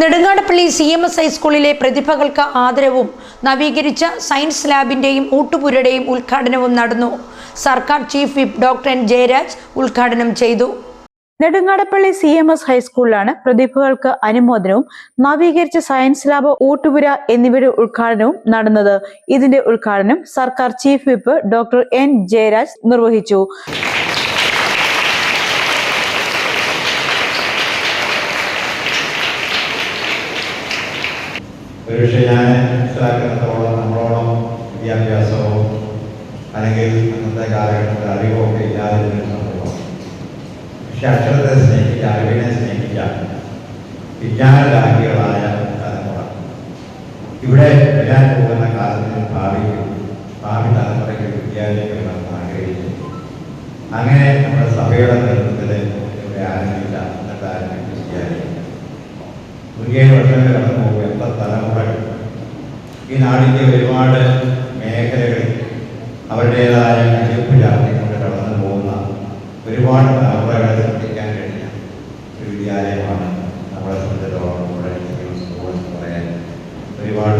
Nedungadappally C M S ഹൈസ്കൂളിലെ പ്രതിഭകൾക്ക് ആദരവും നവീകരിച്ച സയൻസ് ലാബിന്റെയും ഊട്ടുപുരയുടെയും ഉദ്ഘാടനവും നടന്നു. സർക്കാർ chief whip doctor N Jayaraj ഉദ്ഘാടനം ചെയ്തു. നെടുങ്ങാടപ്പള്ളി സി എം എസ് ഹൈസ്കൂളിലാണ് പ്രതിഭകൾക്ക് അനുമോദനവും നവീകരിച്ച സയൻസ് ലാബ് ഊട്ടുപുര എന്നിവയുടെ ഉദ്ഘാടനവും നടന്നത്. ഇതിന്റെ ഉദ്ഘാടനം സർക്കാർ chief whip doctor N Jayaraj നിർവഹിച്ചു. ഒരുപക്ഷെ ഞാൻ മനസ്സിലാക്കുന്നിടത്തോളം നമ്മളോളം വിദ്യാഭ്യാസവും അല്ലെങ്കിൽ അന്നത്തെ കാലഘട്ടത്തിൽ അറിവോ ഒക്കെ ഇല്ലാതിരുന്ന സംഭവം പക്ഷെ അക്ഷരത്തെ സ്നേഹിക്കുക അറിവിനെ സ്നേഹിക്കുക വിജ്ഞാനരാഹികളായ തലമുറ. ഇവിടെ വരാൻ പോകുന്ന കാലത്തിൽ ഭാവിക്കും ഭാവി തലമുറയ്ക്ക് വിദ്യാലയങ്ങൾ ആഗ്രഹിച്ചു അങ്ങനെ നമ്മുടെ സഭയുടെ നേതൃത്വത്തിൽ ഇവിടെ ആരംഭിച്ച എന്നിട്ട് വിദ്യാലയം നൂറ്റിയേഴ് വർഷങ്ങൾ കടന്നു പോകുമ്പോൾ എത്ര തലമുറകൾ ഈ നാടിന്റെ ഒരുപാട് മേഖലകളിൽ അവരുടേതായ കഴിവ് ചാർത്തിക്കൊണ്ട് കടന്നു പോകുന്ന ഒരുപാട് തലമുറകളെ സൃഷ്ടിക്കാൻ കഴിഞ്ഞ ഒരു വിദ്യാലയമാണ് നമ്മളെ സംബന്ധിച്ചിടത്തോളം പറയാൻ ഒരുപാട്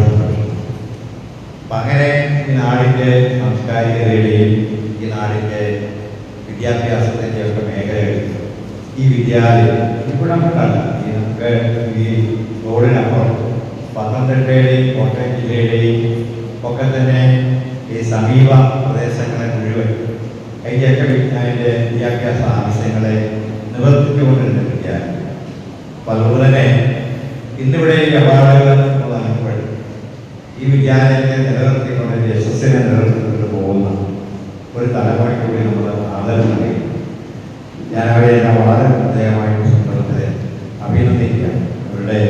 അപ്പം അങ്ങനെ ഈ നാടിന്റെ സാംസ്കാരികതയുടെയും ഈ നാടിന്റെ വിദ്യാഭ്യാസത്തിന്റെ ഒക്കെ മേഖലകളിൽ ഈ വിദ്യാലയം ഇവിടെ ഈ നമുക്ക് ഈ റോഡിനപ്പുറം പത്തനംതിട്ടയുടെയും കോട്ടയം ജില്ലയുടെയും ഒക്കെ തന്നെ ഈ സമീപ പ്രദേശങ്ങളെ മുഴുവൻ അതിന്റെയൊക്കെ അതിന്റെ വിദ്യാഭ്യാസ ആവശ്യങ്ങളെ നിവർത്തിച്ചുകൊണ്ടിരുന്ന അപ്പം അതുപോലെ തന്നെ ഇന്നിവിടെ ഈ അവാർഡുകൾ നമ്മൾ ഈ വിദ്യാലയത്തെ നിലനിർത്തിക്കൊണ്ട് യശസ്സിനെ നിലനിർത്തിക്കൊണ്ട് പോകുന്ന ഒരു തലമുറയ്ക്ക് കൂടി നമ്മൾ ആദരം നൽകി ഞാൻ അവരെ വളരെ പ്രത്യേകമായിട്ട് സന്ദർഭത്തിൽ അഭിനന്ദിക്കുകയാണ് അവരുടെ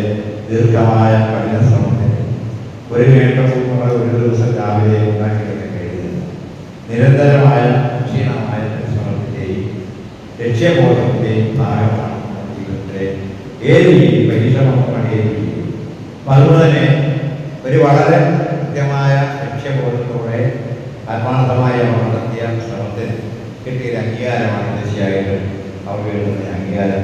ദീർഘമായ കഠിന ശ്രമത്തിന് ഒരു അവർ ഒരു ദിവസം രാവിലെ ഉണ്ടാക്കിയെടുക്കാൻ കഴിയുന്നില്ല നിരന്തരമായ ക്ഷീണമായ പരിശ്രമത്തിന്റെയും ലക്ഷ്യബോധത്തിന്റെയും ഭാഗമാണ് ജീവിതത്തിലെ ഏത് രീതി പരിശ്രമമാണ് ഏത് രീതി അതുകൊണ്ട് തന്നെ ഒരു വളരെ കൃത്യമായ ലക്ഷ്യബോധത്തോടെ ആത്മാർത്ഥമായ നടത്തിയ ശ്രമത്തിന് കിട്ടിയ അംഗീകാരമാണ്. തീർച്ചയായിട്ടും അവർ എഴുതുന്ന അംഗീകാരം.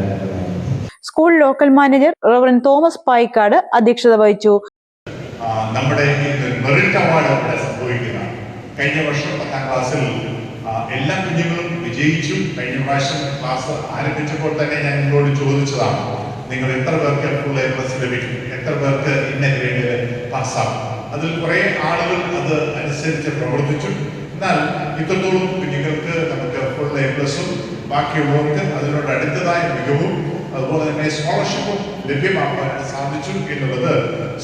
School local manager reverend Thomas Payikkad അധ്യക്ഷത വഹിച്ചു. നമ്മുടെ അവാർഡ് കഴിഞ്ഞ വർഷം പത്താം ക്ലാസ്സിൽ എല്ലാ കുഞ്ഞുങ്ങളും വിജയിച്ചു കഴിഞ്ഞ പ്രാവശ്യം ക്ലാസ് ആരംഭിച്ചപ്പോൾ തന്നെ ഞാൻ നിങ്ങളോട് ചോദിച്ചതാണ് നിങ്ങൾ എത്ര പേർക്ക് ഫുൾ എ പ്ലസ് ലഭിക്കും? എത്ര പേർക്ക് ഇന്ന ഗ്രേഡിൽ പാസ്സാകും അതിൽ കുറെ ആളുകൾ അത് അനുസരിച്ച് പ്രവർത്തിച്ചു. എന്നാൽ ഇത്രത്തോളം കുഞ്ഞുങ്ങൾക്ക് നമുക്ക് ഫുൾ എ പ്ലസും ബാക്കിയുള്ളവർക്ക് അതിനോട് അടുത്തതായ മികവും അതുപോലെ തന്നെ സ്കോളർഷിപ്പും ലഭ്യമാക്കാൻ സാധിച്ചു എന്നുള്ളത്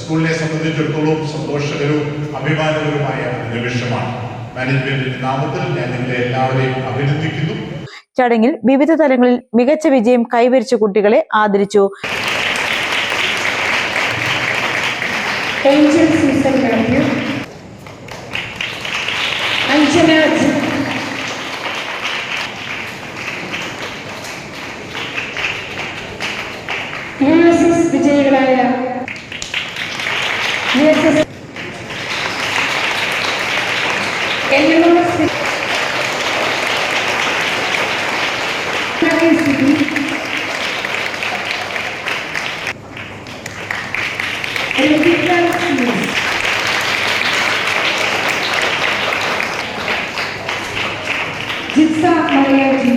സ്കൂളിനെ സംബന്ധിച്ചിടത്തോളം സന്തോഷകരവും അഭിമാനകരവുമായ നിമിഷമാണ് മാനേജ്മെന്റിന്റെ നാമത്തിൽ ഞാൻ നിങ്ങളെ എല്ലാവരെയും അഭിനന്ദിക്കുന്നു. ചടങ്ങിൽ വിവിധ തലങ്ങളിൽ മികച്ച വിജയം കൈവരിച്ച കുട്ടികളെ ആദരിച്ചു. Anjana U S S N M S Jithsa Malayaji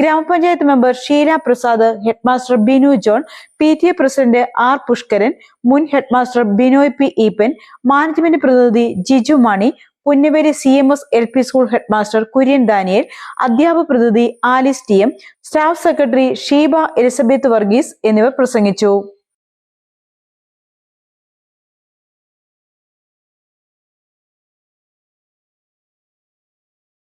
ഗ്രാമപഞ്ചായത്ത് member Sheela Prasad headmaster Binu John P T A president R Pushkaran മുൻ headmaster Binoy P Eapen management പ്രതിനിധി Jiju Mani Punnaveri C M S L P school headmaster Kurian Daniel അധ്യാപക പ്രതിനിധി Alice T M staff secretary Sheeba Elizabeth Varghese എന്നിവർ പ്രസംഗിച്ചു.